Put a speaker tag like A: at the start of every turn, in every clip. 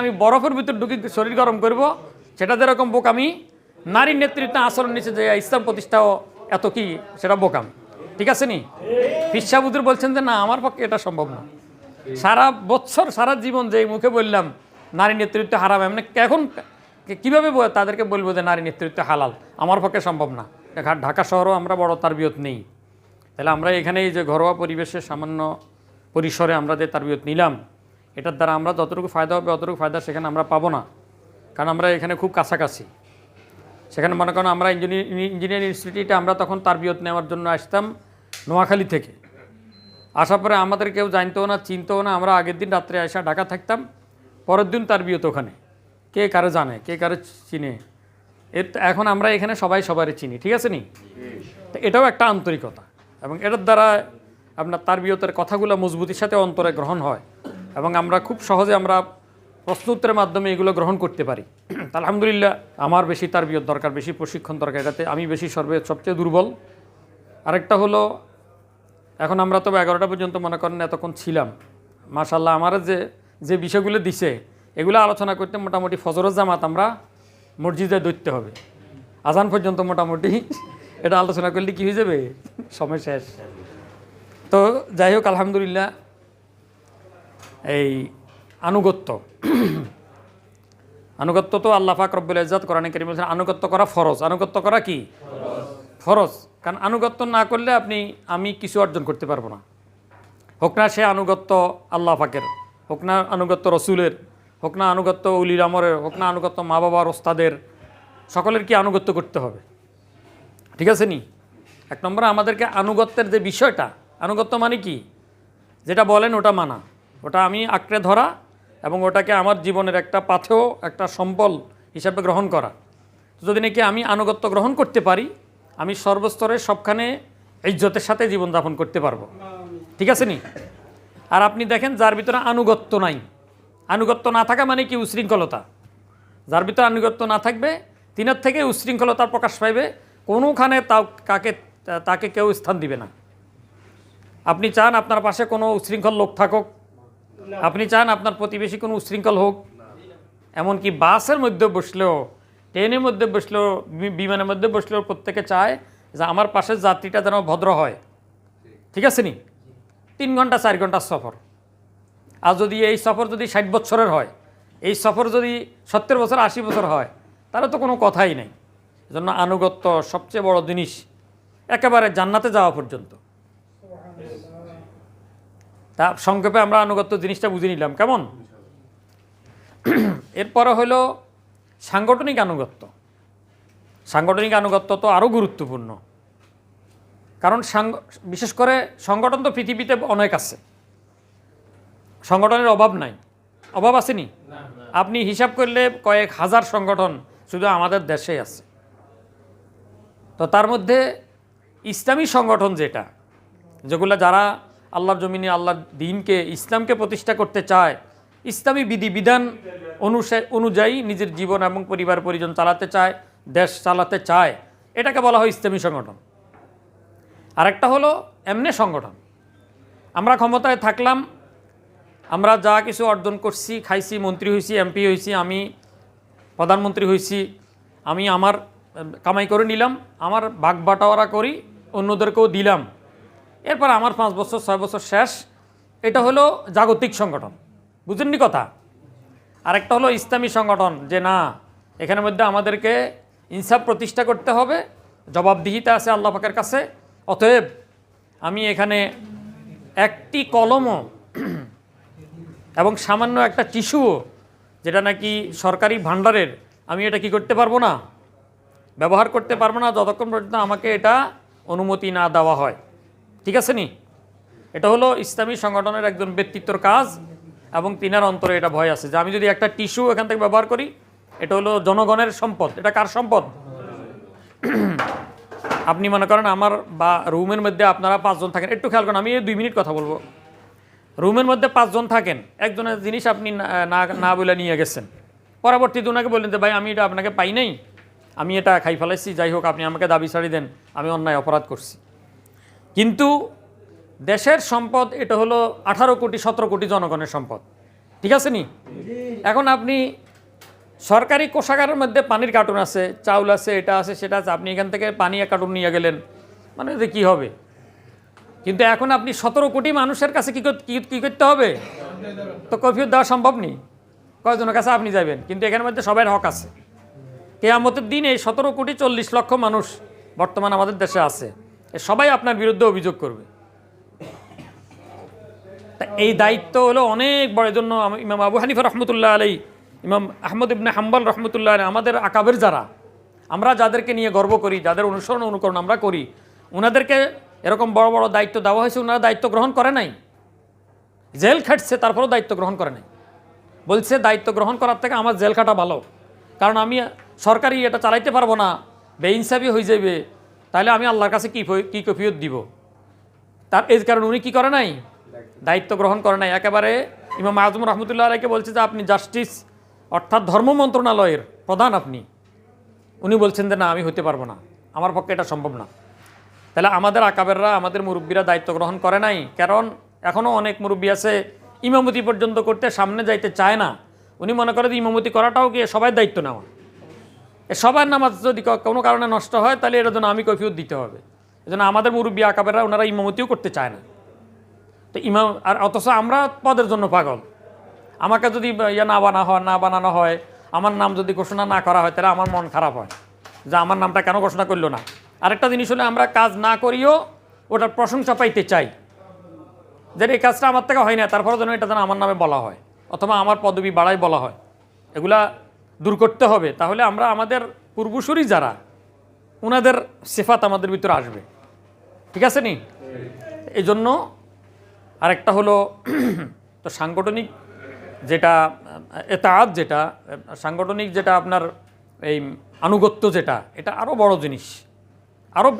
A: আমি বরফের ভিতর ঢুকে শরীর গরম করব। সেটা যেরকম বোকামি, নারীর নেতৃত্বে আচরণ নিচে যে ইসলাম প্রতিষ্ঠাও এত কি, সেটা বোকাম। ঠিক আছে নি? ফিসাবুদুর বলছেন যে, না, আমার পক্ষে এটা সম্ভব না। সারা বছর সারা জীবন যে মুখে বললাম, নারী নেতৃত্ব হারাম, এমনি এখন কীভাবে তাদেরকে বলব যে, নারী নেতৃত্ব হালাল? আমার পক্ষে সম্ভব না। ঢাকা শহরও আমরা বড় তারবিয়ত নেই। তাহলে আমরা এখানে এই যে ঘরোয়া পরিবেশে সামান্য পরিসরে আমরা যে তারবিয়ত নিলাম এটার দ্বারা আমরা যতটুকু ফায়দা হবে, অতটুকু ফায়দা সেখানে আমরা পাবো না। কারণ আমরা এখানে খুব কাছাকাছি। সেখানে মনে করেন আমরা ইঞ্জিনিয়ারিং ইঞ্জিনিয়ারিং ইনস্টিটিউটে আমরা তখন তারবিয়ত নেওয়ার জন্য আসতাম নোয়াখালী থেকে। আসার পরে আমাদের কেউ জানতেও না, চিনতেও না, আমরা আগের দিন রাত্রে আসা ঢাকা থাকতাম। পরের দিন তার বিয়ত ওখানে। কে কারে জানে, কে কারে চিনে। এর এখন আমরা এখানে সবাই সবারই চিনি, ঠিক আছে নি? এটাও একটা আন্তরিকতা। এবং এটার দ্বারা আপনার তার বিয়তের কথাগুলো মজবুতির সাথে অন্তরে গ্রহণ হয়। এবং আমরা খুব সহজে আমরা প্রশ্ন উত্তরের মাধ্যমে এগুলো গ্রহণ করতে পারি। আলহামদুলিল্লাহ, আমার বেশি তার বিয়ত দরকার, বেশি প্রশিক্ষণ দরকার, এটাতে আমি বেশি সর্বে, সবচেয়ে দুর্বল। আরেকটা হলো, এখন আমরা তবে এগারোটা পর্যন্ত মনে করেন এতক্ষণ ছিলাম। মাশাল্লাহ আমার যে যে বিষয়গুলো দিছে, এগুলো আলোচনা করতে মোটামুটি ফজরত জামাত আমরা মসজিদে ধরতে হবে। আজান পর্যন্ত মোটামুটি এটা আলোচনা করলে কি হয়ে যাবে? সময় শেষ। তো যাই হোক, আলহামদুলিল্লাহ এই আনুগত্য। আনুগত্য তো আল্লাহ পাক রব্বুল ইজ্জাত কোরআনে কারিম বলছেন, আনুগত্য করা ফরজ। আনুগত্য করা কি? ফরজ। কারণ আনুগত্য না করলে আপনি, আমি কিছু অর্জন করতে পারব না। হোক না সে আনুগত্য আল্লাহ পাকের, হোক না আনুগত্য রসুলের, হোক না আনুগত্য উলির আমরের, হোক না আনুগত্য মা বাবার, ওস্তাদের, সকলের কি আনুগত্য করতে হবে? ঠিক আছে নি? এক নম্বরে আমাদেরকে আনুগত্যের যে বিষয়টা, আনুগত্য মানে কি? যেটা বলেন ওটা মানা। ওটা আমি আঁকড়ে ধরা এবং ওটাকে আমার জীবনের একটা পাথেও একটা সম্বল হিসাবে গ্রহণ করা। যদি নাকি আমি আনুগত্য গ্রহণ করতে পারি, আমি সর্বস্তরে সবখানে ইজ্জতের সাথে জীবনযাপন করতে পারব। ঠিক আছে নি? আর আপনি দেখেন, যার ভিতরে আনুগত্য নাই। আনুগত্য না থাকা মানে কি? উশৃঙ্খলতা। যার ভিতরে আনুগত্য না থাকবে, তিনের থেকে উশৃঙ্খলতার প্রকাশ পাইবে, কোনোখানে তাও কাকে, তাকে কেউ স্থান দিবে না। আপনি চান আপনার পাশে কোনো উশৃঙ্খল লোক থাকুক আপনি চান আপনার প্রতিবেশী কোনো উশৃঙ্খল হোক? এমনকি বাসের মধ্যে বসলেও, ট্রেনের মধ্যে বসলেও বিমানের মধ্যে বসলেও প্রত্যেকে চায় যে আমার পাশের যাত্রীটা যেন ভদ্র হয়। ঠিক আছে নি? তিন ঘণ্টা, চার ঘণ্টার সফর। আর যদি এই সফর যদি ষাট বছরের হয়, এই সফর যদি সত্তর বছর, আশি বছর হয়, তাহলে তো কোনো কথাই নেই। জন্য আনুগত্য সবচেয়ে বড় জিনিস, একেবারে জান্নাতে যাওয়া পর্যন্ত। তা সংক্ষেপে আমরা আনুগত্য জিনিসটা বুঝে নিলাম, কেমন? এরপরে হলো সাংগঠনিক আনুগত্য। সাংগঠনিক আনুগত্য তো আরও গুরুত্বপূর্ণ। কারণ বিশেষ করে সংগঠন তো পৃথিবীতে অনেক আছে। সংগঠনের অভাব নাই। অভাব আসেনি আপনি হিসাব করলে কয়েক হাজার সংগঠন শুধু আমাদের দেশে আছে। তো তার মধ্যে ইসলামী সংগঠন যেটা, যেগুলো যারা আল্লাহর জমিনে আল্লাহর দিনকে, ইসলামকে প্রতিষ্ঠা করতে চায়। ইসলামী বিধিবিধান অনুসা- অনুযায়ী নিজের জীবন এবং পরিবার পরিজন চালাতে চায়, দেশ চালাতে চায়। এটাকে বলা হয় ইসলামী সংগঠন। আরেকটা হলো এমনি সংগঠন। আমরা ক্ষমতায় থাকলাম, আমরা যা কিছু অর্জন করছি, খাইছি, মন্ত্রী হয়েছি এমপি হয়েছি আমি প্রধানমন্ত্রী হয়েছি আমি আমার, কামাই করে নিলাম, আমার ভাগ বাটোয়ারা করি, অন্যদেরকেও দিলাম। এরপর আমার পাঁচ বছর, ছয় বছর শেষ। এটা হলো জাগতিক সংগঠন। বুঝেননি কথা? আরেকটা হলো ইসলামী সংগঠন, যে না এখানের মধ্যে আমাদেরকে ইনসাফ প্রতিষ্ঠা করতে হবে, জবাবদিহিতা আছে আল্লাহ পাকের কাছে। অতএব আমি এখানে একটি কলমও এবং সামান্য একটা টিস্যুও, যেটা নাকি সরকারি ভাণ্ডারের, আমি এটা কি করতে পারব না? ব্যবহার করতে পারব না, যতক্ষণ পর্যন্ত আমাকে এটা অনুমতি না দেওয়া হয়। ঠিক আছে নি? এটা হলো ইসলামী সংগঠনের একজন ব্যক্তিত্বর কাজ এবং তিনার অন্তরে এটা ভয় আছে। যে আমি যদি একটা টিস্যু এখান থেকে ব্যবহার করি, এটা হলো জনগণের সম্পদ। এটা কার সম্পদ? আপনি মনে করেন আমার বা রুমের মধ্যে আপনারা পাঁচজন থাকেন। একটু খেয়াল করেন, আমি এই দুই মিনিট কথা বলব। রুমের মধ্যে পাঁচজন থাকেন। একজনের জিনিস আপনি না, না- বলে নিয়ে গেছেন। পরবর্তীতে ওনাকে বললেন যে, ভাই, আমি এটা আপনাকে পাই নাই। আমি এটা খাই ফেলাইছি। যাই হোক, আপনি আমাকে দাবি ছাড়ি দেন। আমি অন্যায় অপরাধ করছি। কিন্তু দেশের সম্পদ, এটা হলো আঠারো কোটি, সতেরো কোটি জনগণের সম্পদ। ঠিক আছে নি? এখন আপনি সরকারি কোষাগারের মধ্যে পানির কার্টুন আছে, চাউল আছে, এটা আছে, সেটা আছে, আপনি এখান থেকে পানি কার্টুন নিয়ে গেলেন মানে এতে কী হবে? কিন্তু এখন আপনি সতেরো কোটি মানুষের কাছে কী কী- করতে হবে? তো কফিয়ত দেওয়া সম্ভব নেই কয়জনের কাছে আপনি যাবেন? কিন্তু এখানের মধ্যে সবার হক আছে। কেয়ামতের দিন সতেরো কোটি চল্লিশ লক্ষ মানুষ বর্তমান আমাদের দেশে আছে। সবাই আপনার বিরুদ্ধে অভিযোগ করবে। তা এই দায়িত্ব হলো অনেক বড় জন্য ইমাম আবু হানিফা রহমতুল্লাহ আলাই ইমাম আহমদ ইবনে হাম্বল রহমতুল্লাহ আলাই আমাদের আকাবের যারা, আমরা যাদেরকে নিয়ে গর্ব করি, যাদের অনুসরণ অনুকরণ আমরা করি ওনাদেরকে এরকম বড় বড় দায়িত্ব দেওয়া হয়েছে ওনারা দায়িত্ব গ্রহণ করে নাই। জেল খাটছে, তারপরেও দায়িত্ব গ্রহণ করে নাই। বলছে, দায়িত্ব গ্রহণ করার থেকে আমার জেল খাটা ভালো। কারণ আমি সরকারি এটা চালাইতে পারব না, বেইনসাফি হয়ে যাবে তাহলে আমি আল্লাহর কাছে কী কী কফিয়ত দিব? তার এই কারণ উনি কি করে নাই? দায়িত্ব গ্রহণ করে নাই। একেবারে ইমাম আজম রহমতুল্লাহ আলাইকে বলছে যে, আপনি জাস্টিস অর্থাৎ ধর্ম মন্ত্রণালয়ের প্রধান আপনি। উনি বলছেন যে, না, আমি হতে পারব না। আমার পক্ষে এটা সম্ভব না। তাহলে আমাদের আকাবেররা, আমাদের মুরব্বীরা দায়িত্ব গ্রহণ করে নাই। কারণ এখনও অনেক মুরব্বী আছে, ইমামতি পর্যন্ত করতে সামনে যাইতে চায় না। উনি মনে করে যে, ইমামতি করাটাও কি সবাই দায়িত্ব নেওয়া? সবার নামাজ যদি কোনো কারণে নষ্ট হয়, তাহলে এটার জন্য আমি কফিয়ত দিতে হবে। এজন্য আমাদের মুরব্বী আকাবেররা ওনারা ইমামতিও করতে চায় না। তো ইমাম, আর অথচ আমরা পদের জন্য পাগল। আমাকে যদি ইয়ে না বানা হয়, না বানানো হয়, আমার নাম যদি ঘোষণা না করা হয়, তাহলে আমার মন খারাপ হয়। যে আমার নামটা কেন ঘোষণা করল না? আরেকটা জিনিস হলে, আমরা কাজ না করিও ওটার প্রশংসা পাইতে চাই। যে এই কাজটা আমার থেকে হয় না তারপরে যেন এটা যেন আমার নামে বলা হয়, অথবা আমার পদবি বাড়াই বলা হয়। এগুলা দূর করতে হবে, তাহলে আমরা আমাদের পূর্বসূরি যারা ওনাদের সেফাত আমাদের ভিতরে আসবে। ঠিক আছে নি? এই জন্য আরেকটা হলো, তো সাংগঠনিক যেটা এতাত যেটা, সাংগঠনিক যেটা আপনার এই আনুগত্য যেটা, এটা আরও বড় জিনিস আরও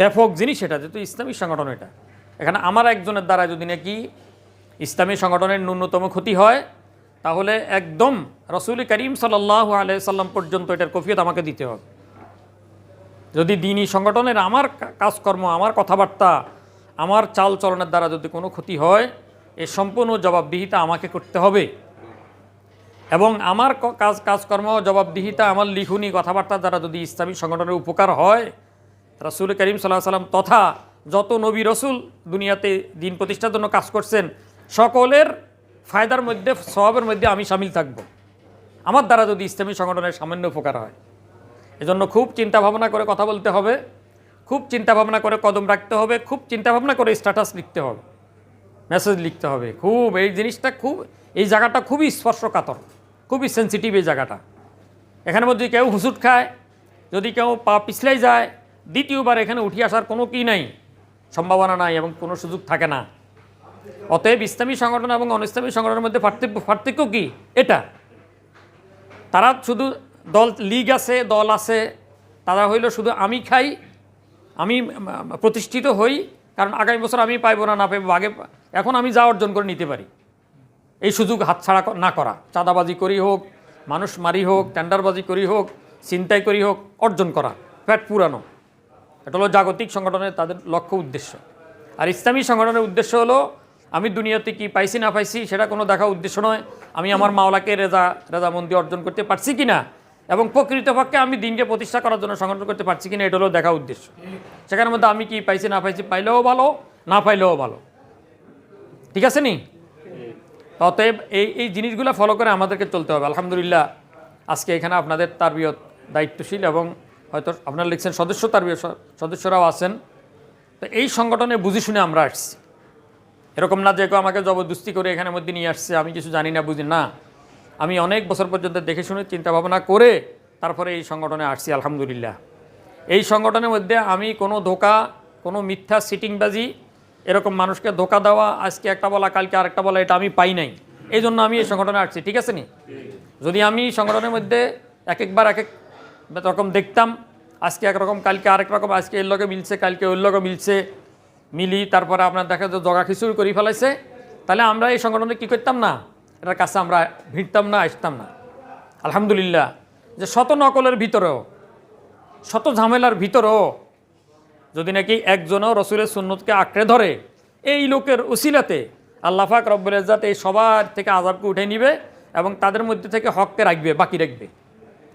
A: ব্যাপক জিনিস এটা, যেহেতু ইসলামী সংগঠন এটা। এখানে আমার একজনের দ্বারা যদি নাকি ইসলামী সংগঠনের ন্যূনতম ক্ষতি হয় তাহলে একদম রসুল করিম সাল্লাহ সাল্লাম পর্যন্ত এটার কফিয়ত আমাকে দিতে হবে। যদি দিনই সংগঠনের আমার কাজকর্ম, আমার কথাবার্তা, আমার চাল চলনের দ্বারা যদি কোনো ক্ষতি হয়, এ সম্পূর্ণ জবাবদিহিতা আমাকে করতে হবে। এবং আমার কাজ, কাজকর্ম, জবাবদিহিতা, আমার লিখুনি কথাবার্তা দ্বারা যদি ইসলামী সংগঠনের উপকার হয়, রাসুল করিম সাল্লাহ সাল্লাম তথা যত নবী রসুল দুনিয়াতে দিন প্রতিষ্ঠার জন্য কাজ করছেন, সকলের ফায়দার মধ্যে সবের মধ্যে আমি সামিল থাকব। আমার দ্বারা যদি ইসলামী সংগঠনের সামান্য উপকার হয়। এজন্য খুব চিন্তা ভাবনা করে কথা বলতে হবে, খুব চিন্তা ভাবনা করে কদম রাখতে হবে, খুব চিন্তা ভাবনা করে স্ট্যাটাস লিখতে হবে। মেসেজ লিখতে হবে। খুব, এই জিনিসটা খুব, এই জায়গাটা খুবই স্পর্শকাতর, খুবই সেন্সিটিভ এই জায়গাটা। এখানে মধ্যে কেউ হুসুট খায়, যদি কেউ পা পিছলাই যায়, দ্বিতীয়বার এখানে উঠে আসার কোনো কি নাই, সম্ভাবনা নাই এবং কোনো সুযোগ থাকে না। অতএব ইসলামী সংগঠন এবং অনিসলামী সংগঠনের মধ্যে পার্থক্য পার্থক্য কি? এটা। তারা শুধু দল লীগ আছে, দল আছে, তারা হইল শুধু আমি খাই, আমি প্রতিষ্ঠিত হই, কারণ আগামী বছর আমি পাইবো না না পাইবো, আগে এখন আমি যা অর্জন করে নিতে পারি। এই সুযোগ হাতছাড়া না করা। চাঁদাবাজি করি হোক, মানুষ মারি হোক, টেন্ডারবাজি করি হোক চিন্তাই করি হোক, অর্জন করা, ফ্যাট পুরানো। এটা হলো জাগতিক সংগঠনের তাদের লক্ষ্য উদ্দেশ্য। আর ইসলামী সংগঠনের উদ্দেশ্য হলো আমি দুনিয়াতে কি পাইছি না পাইছি সেটা কোনো দেখা উদ্দেশ্য নয়। আমি আমার মাওলাকে রেজা রেজা রেজামন্দি অর্জন করতে পারছি কি না এবং প্রকৃতপক্ষে আমি দিনকে প্রতিষ্ঠা করার জন্য সংগঠন করতে পারছি কিনা, এটা হলো দেখা উদ্দেশ্য। সেখানের মধ্যে আমি কি পাইছি না পাইছি পাইলেও ভালো, না পাইলেও ভালো। ঠিক আছে নি? অতএব এই এই জিনিসগুলো ফলো করে আমাদেরকে চলতে হবে। আলহামদুলিল্লাহ, আজকে এখানে আপনাদের তারবিয়ত দায়িত্বশীল এবং হয়তো আপনারা লিখছেন সদস্য তারবিয়ত, সদস্যরাও আছেন। তো এই সংগঠনে বুঝি শুনে আমরা আসছি। এরকম না যে কেউ আমাকে জবরদস্তি করে এখানের মধ্যে নিয়ে আসছে, আমি কিছু জানি না, বুঝি না। আমি অনেক বছর পর্যন্ত দেখে শুনে চিন্তা ভাবনা করে তারপরে এই সংগঠনে আসছি, আলহামদুলিল্লাহ। এই সংগঠনের মধ্যে আমি কোনো ধোকা, কোনো মিথ্যা সিটিংবাজি, এরকম মানুষকে ধোকা দেওয়া, আজকে একটা বলা, কালকে আরেকটা বলা, এটা আমি পাই নাই। এই জন্য আমি এই সংগঠনে আসছি, ঠিক আছে নি? যদি আমি সংগঠনের মধ্যে এক একবার এক এক রকম দেখতাম, আজকে একরকম, কালকে আরেক রকম, আজকে এর লগে মিলছে, কালকে ওর লগে মিলছে মিলি, তারপরে আপনার দেখা যায় জগা খিচুড়ি করে ফেলাইছে। তাহলে আমরা এই সংগঠনে কী করতাম না? এটার কাছে আমরা ভিড়তাম না, আসতাম না। আলহামদুলিল্লাহ। যে শত নকলের ভিতরেও, শত ঝামেলার ভিতরেও যদি নাকি একজনও রসুলের সুন্নতকে আঁকড়ে ধরে, এই লোকের উসিলাতে আল্লাফাক রব্বুল এই সবার থেকে আজাবকে উঠে নিবে এবং তাদের মধ্যে থেকে হককে রাখবে, বাকি রাখবে।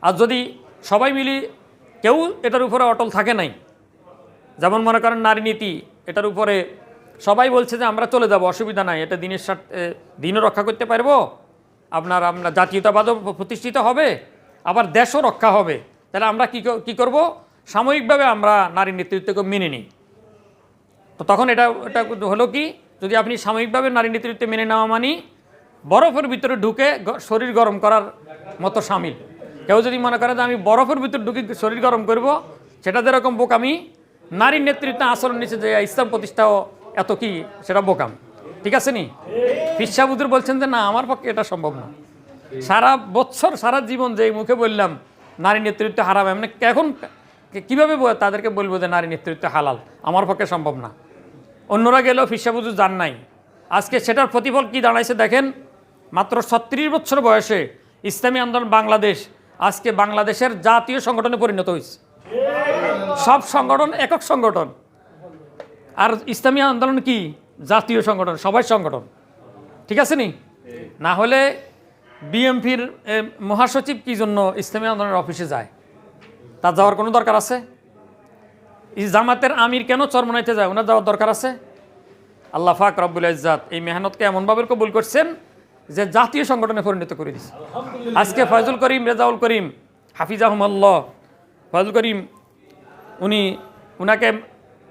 A: আর যদি সবাই মিলি কেউ এটার উপরে অটল থাকে নাই, যেমন মনে করেন নারী নীতি এটার উপরে সবাই বলছে যে আমরা চলে যাব, অসুবিধা নাই, এটা দিনের স্বার্থে দিনও রক্ষা করতে পারব, আপনার, আমরা জাতীয়তাবাদও প্রতিষ্ঠিত হবে, আবার দেশও রক্ষা হবে, তাহলে আমরা কী ক- করব? সাময়িকভাবে আমরা নারী নেতৃত্বকে মেনে নিই। তো তখন এটা এটা হলো কি? যদি আপনি সাময়িকভাবে নারী নেতৃত্ব মেনে নেওয়া মানি, বরফের ভিতরে ঢুকে শরীর গরম করার মতো সামিল। কেউ যদি মনে করে যে আমি বরফের ভিতরে ঢুকে শরীর গরম করব, সেটা যেরকম বোকামি নারীর নেতৃত্বে আচরণ নিচে যে ইসলাম প্রতিষ্ঠাও এত কি, সেটা বোকাম। ঠিক আছে নি? ফিসাবুদুর বলছেন যে, না, আমার পক্ষে এটা সম্ভব না। সারা বছর, সারা জীবন যে মুখে বললাম, নারী নেতৃত্ব হারাম। এমনি এখন কীভাবে তাদেরকে বলব যে, নারী নেতৃত্ব হালাল? আমার পক্ষে সম্ভব না। অন্যরা গেলেও ফিসাবুজু যান নাই। আজকে সেটার প্রতিফল কি দাঁড়াইছে দেখেন? মাত্র ছত্রিশ বছর বয়সে ইসলামী আন্দোলন বাংলাদেশ, আজকে বাংলাদেশের জাতীয় সংগঠনে পরিণত হয়েছে সব সংগঠন একক সংগঠন। আর ইসলামী আন্দোলন কি? জাতীয় সংগঠন, সবাই সংগঠন। ঠিক আছে নি? না হলে বিএমপির মহাসচিব কি জন্য ইসলামী আন্দোলনের অফিসে যায়? তার যাওয়ার কোনো দরকার আছে? জামাতের আমির কেন চরমনাইতে যায়? ওনার যাওয়ার দরকার আছে? আল্লাহ ফাক রব্বুল ইজাত এই মেহনতকে এমনভাবে কবুল করছেন যে জাতীয় সংগঠনে পরিণত করে দিচ্ছে আজকে ফয়জুল করিম, রেজাউল করিম হাফিজ আহমল্লাহ ফয়জুল করিম উনি উনাকে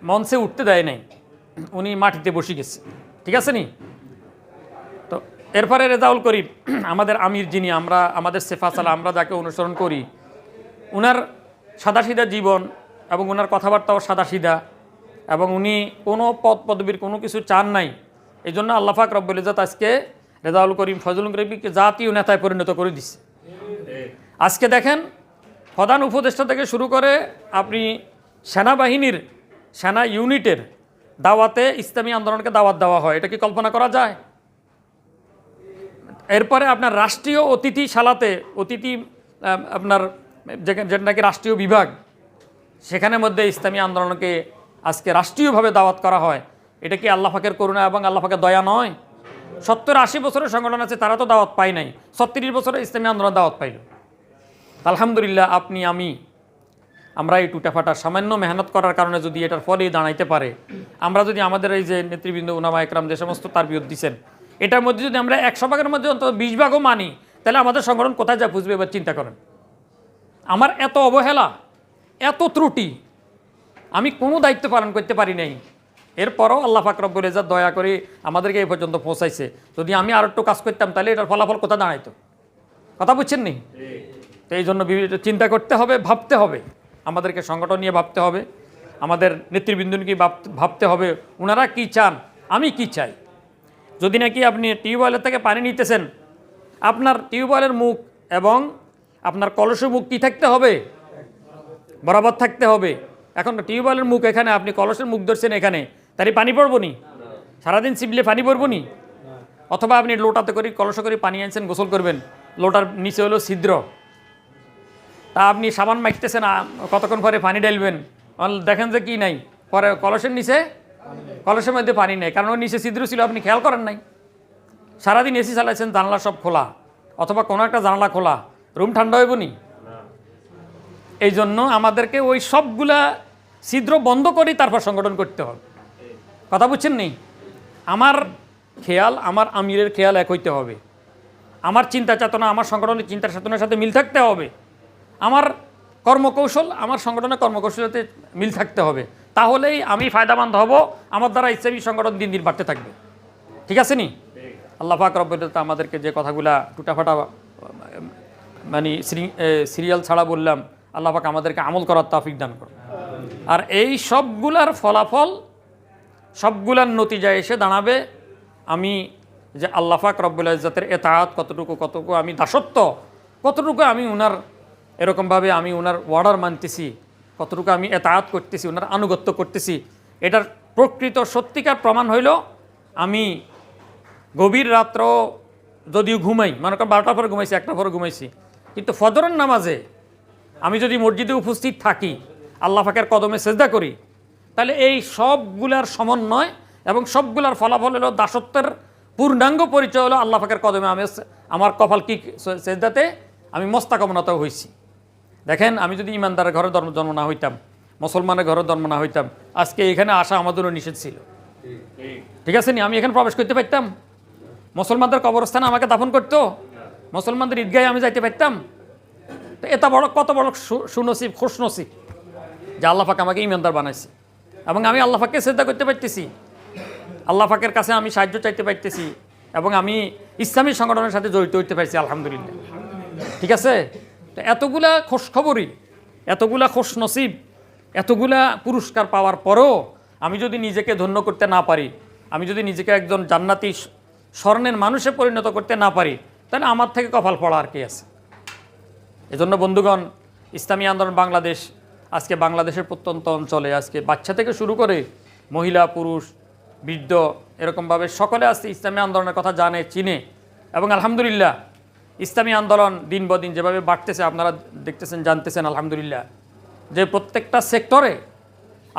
A: মঞ্চে উঠতে দেয় নাই। উনি মাটিতে বসে গেছে। ঠিক আছে নি? তো এরপরে রেজাউল করিম, আমাদের আমির যিনি, আমরা, আমাদের সেফাসালা আমরা যাকে অনুসরণ করি, উনার সাদাসিধা জীবন এবং ওনার কথাবার্তাও সাদাসিধা এবং উনি কোনো পদ পদবীর কোনো কিছু চান নাই। এই জন্য আল্লাহাক রব্বুল ইজাত আজকে রেজাউল করিম ফজলুল করিমকে জাতীয় নেতায় পরিণত করে দিচ্ছে আজকে দেখেন প্রধান উপদেষ্টা থেকে শুরু করে আপনি সেনাবাহিনীর, সেনা ইউনিটের দাওয়াতে ইসলামী আন্দোলনকে দাওয়াত দেওয়া হয়। এটা কি কল্পনা করা যায়? এরপরে আপনার রাষ্ট্রীয় অতিথি শালাতে অতিথি আপনার যেটা নাকি রাষ্ট্রীয় বিভাগ, সেখানের মধ্যে ইসলামী আন্দোলনকে আজকে রাষ্ট্রীয়ভাবে দাওয়াত করা হয়। এটা কি আল্লাহ পাকের করুণা এবং আল্লাহ পাকের দয়া নয়? সত্তর আশি বছরের সংগঠন আছে, তারা তো দাওয়াত পায় নাই। ছত্রিশ বছরে ইসলামী আন্দোলন দাওয়াত পাইল। আলহামদুলিল্লাহ, আপনি, আমি আমরা এই টুটাফাটা সামান্য মেহনত করার কারণে যদি এটার ফলেই দাঁড়াইতে পারে আমরা যদি আমাদের এই যে নেতৃবৃন্দ উনামা একরাম যে সমস্ত তার বিরোধ দিচ্ছেন এটার মধ্যে যদি আমরা একশো ভাগের মধ্যে অন্তত বিশ ভাগও মানি তাহলে আমাদের সংগঠন কোথায় যা বুঝবে এবার চিন্তা করেন। আমার এত অবহেলা এত ত্রুটি আমি কোনো দায়িত্ব পালন করতে পারি নাই। এরপরও আল্লাহ ফাকরব্বুল রেজা দয়া করে আমাদেরকে এই পর্যন্ত পৌঁছাইছে। যদি আমি আর একটু কাজ করতাম তাহলে এটার ফলাফল কোথা দাঁড়াইতো? কথা বুঝছেন নি? তো এই জন্য বিভিন্ন চিন্তা করতে হবে ভাবতে হবে। আমাদেরকে সংগঠন নিয়ে ভাবতে হবে, আমাদের নেতৃবৃন্দ নিয়ে ভাব- ভাবতে হবে ওনারা কি চান, আমি কি চাই? যদি নাকি আপনি টিউবওয়েলের থেকে পানি নিতেছেন, আপনার টিউবওয়েলের মুখ এবং আপনার কলসের মুখ কি থাকতে হবে? বরাবর থাকতে হবে। এখন টিউবওয়েলের মুখ এখানে, আপনি কলসের মুখ ধরছেন এখানে, তারই পানি পড়ব নি? সারাদিন সিবলে পানি পড়ব নি? অথবা আপনি লোটাতে করে, কলস করে পানি আনছেন, গোসল করবেন, লোটার নিচে হলো ছিদ্র। তা আপনি সাবান মাখতেছেন কতক্ষণ পরে পানি ঢালবেন? দেখেন যে কি নাই। পরে কলসের নিচে, কলসের মধ্যে পানি নেই, কারণ ওর নিচে ছিদ্র ছিল, আপনি খেয়াল করেন নাই। সারাদিন এসি চালাইছেন, জানলা সব খোলা, অথবা কোনো একটা জানলা খোলা। রুম ঠান্ডা হইব নি? এই জন্য আমাদেরকে ওই সবগুলা ছিদ্র বন্ধ করেই তারপর সংগঠন করতে হবে। কথা বুঝছেন নি? আমার খেয়াল, আমার আমিরের খেয়াল এক হইতে হবে। আমার চিন্তা চেতনা আমার সংগঠনের চিন্তা চেতনার সাথে মিল থাকতে হবে। আমার কর্মকৌশল, আমার সংগঠনের কর্মকৌশলের সাথে মিল থাকতে হবে। তাহলেই আমি ফায়দাবান হব, আমার দ্বারা ইসলামী সংগঠন দিন দিন বাড়তে থাকবে। ঠিক আছে নি? আল্লাহ পাক রব্বুল ইজ্জত আমাদেরকে যে কথাগুলা টুটাফাটা মানে সিরিয়াল ছাড়া বললাম, আল্লাহ পাক আমাদেরকে আমল করার তাফিক দান করো আর এই সবগুলার ফলাফল, সবগুলার নতিজায় এসে দাঁড়াবে। আমি যে আল্লাহাক রব্বুল ইজ্জতের এতায়াত কতটুকু কতটুকু আমি দাসত্ব, কতটুকু আমি উনার এরকমভাবে আমি ওনার ওয়ার্ডার মানতেছি, কতটুকু আমি এতায়াত করতেছি ওনার আনুগত্য করতেছি, এটার প্রকৃত সত্যিকার প্রমাণ হইল আমি গভীর রাত্র যদিও ঘুমাই, মনে করেন বারোটার পরে ঘুমাইছি একটা পরে ঘুমাইছি, কিন্তু ফজরের নামাজে আমি যদি মসজিদে উপস্থিত থাকি, আল্লাহ ফাঁকের কদমে সেজদা করি, তাহলে এই সবগুলার সমন্বয় এবং সবগুলার ফলাফল হলো দাসত্বের পূর্ণাঙ্গ পরিচয় হলো আল্লাহ ফাঁকের কদমে আমি আমার কপাল কি সেজদাতে আমি মস্তাকামনত হয়েছি দেখেন, আমি যদি ইমানদারের ঘরে ধর্ম জন্ম না হইতাম, মুসলমানের ঘরে জন্ম না হইতাম, আজকে এখানে আসা আমাদেরও নিষেধ ছিল। ঠিক আছে নি? আমি এখানে প্রবেশ করতে পারতাম। মুসলমানদের কবরস্থানে আমাকে দাফন করতো। মুসলমানদের ঈদগাহে আমি যাইতে পারতাম। তো এটা বড় কত বড় সুনসিব, খুশনসিব যে আল্লাহ পাক আমাকে ইমানদার বানাইছে। এবং আমি আল্লাহ পাককে শ্রদ্ধা করতে পারতেছি। আল্লাহ পাকের কাছে আমি সাহায্য চাইতে পারতেছি। এবং আমি ইসলামী সংগঠনের সাথে জড়িত হইতে পারছি, আলহামদুলিল্লাহ। ঠিক আছে? এতগুলা খোঁজখবরই এতগুলা খোশ নসিব এতগুলা পুরস্কার পাওয়ার পরেও আমি যদি নিজেকে ধন্য করতে না পারি, আমি যদি নিজেকে একজন জান্নাতি স্বর্ণের মানুষে পরিণত করতে না পারি, তাহলে আমার থেকে কপাল পড়া আর কি আছে? এজন্য বন্ধুগণ, ইসলামী আন্দোলন বাংলাদেশ, আজকে বাংলাদেশের প্রত্যন্ত অঞ্চলে, আজকে বাচ্চা থেকে শুরু করে মহিলা, পুরুষ, বৃদ্ধ, এরকমভাবে সকলে আজকে ইসলামী আন্দোলনের কথা জানে, চিনে এবং আলহামদুলিল্লাহ ইসলামী আন্দোলন দিন বদিন যেভাবে বাড়তেছে, আপনারা দেখতেছেন, জানতেছেন, আলহামদুলিল্লাহ। যে প্রত্যেকটা সেক্টরে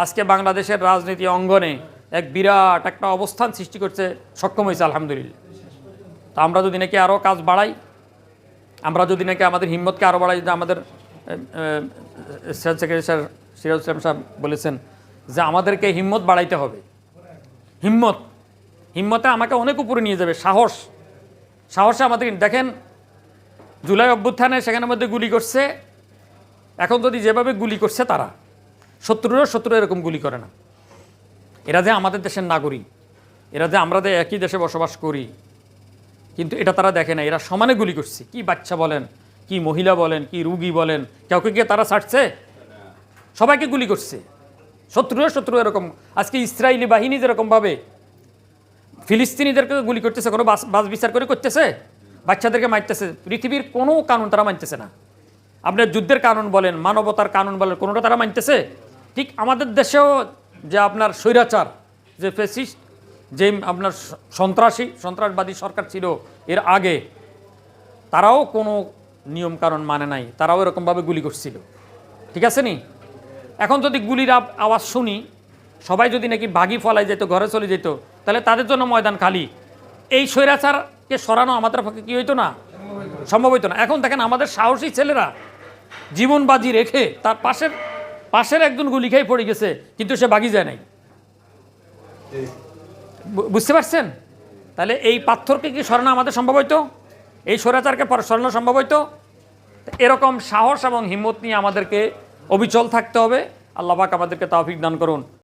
A: আজকে বাংলাদেশের রাজনীতি অঙ্গনে এক বিরাট একটা অবস্থান সৃষ্টি করতে সক্ষম হয়েছে, আলহামদুলিল্লাহ। তো আমরা যদি নাকি আরও কাজ বাড়াই, আমরা যদি নাকি আমাদের হিম্মতকে আরও বাড়াই আমাদের সেক্রেটারি স্যার সিরাজ ইসলাম সাহেব বলেছেন যে আমাদেরকে হিম্মত বাড়াইতে হবে। হিম্মত, হিম্মতে আমাকে অনেক উপরে নিয়ে যাবে, সাহস। সাহসে আমাদের, দেখেন জুলাই অভ্যুত্থানে সেখানের মধ্যে গুলি করছে। এখন যদি যেভাবে গুলি করছে তারা, শত্রুরও শত্রু এরকম গুলি করে না। এরা যে আমাদের দেশের নাগরিক, এরা যে আমরা যে একই দেশে বসবাস করি, কিন্তু এটা তারা দেখে না। এরা সমানে গুলি করছে। কি বাচ্চা বলেন, কি মহিলা বলেন, কি রুগী বলেন, কাউকে গিয়ে তারা ছাড়ছে? সবাইকে গুলি করছে। শত্রুরা শত্রু এরকম। আজকে ইসরায়েলি বাহিনী যেরকমভাবে ফিলিস্তিনিদেরকে গুলি করতেছে, কোনো বাস বাস বিচার করে করতেছে? বাচ্চাদেরকে মারতেছে। পৃথিবীর কোনো কানুন তারা মানতেছে না। আপনার যুদ্ধের কানুন বলেন, মানবতার কানুন বলেন, কোনোটা তারা মানতেছে? ঠিক আমাদের দেশেও যে আপনার স্বৈরাচার, যে ফেসিস্ট যে আপনার সন্ত্রাসী, সন্ত্রাসবাদী সরকার ছিল এর আগে, তারাও কোনো নিয়ম কানুন মানে নাই। তারাও এরকমভাবে গুলি করছিল। ঠিক আছে নি? এখন যদি গুলির আওয়াজ শুনি, সবাই যদি নাকি ভাগি ফলাই যেত, ঘরে চলে যেত, তাহলে তাদের জন্য ময়দান খালি। এই স্বৈরাচারকে সরানো আমাদের পক্ষে কী হইতো না? সম্ভব হইতো না। এখন দেখেন আমাদের সাহসী ছেলেরা জীবন বাজি রেখে তার পাশের পাশের একজন গুলি খেয়ে পড়ে গেছে, কিন্তু সে বাগি যায় নাই। বুঝতে পারছেন? তাহলে এই পাথরকে কি সরানো আমাদের সম্ভব হইতো? এই স্বৈরাচারকে পরে সরানো সম্ভব হইতো? এরকম সাহস এবং হিম্মত নিয়ে আমাদেরকে অবিচল থাকতে হবে। আল্লাহ পাক আমাদেরকে তাওফিক দান করুন।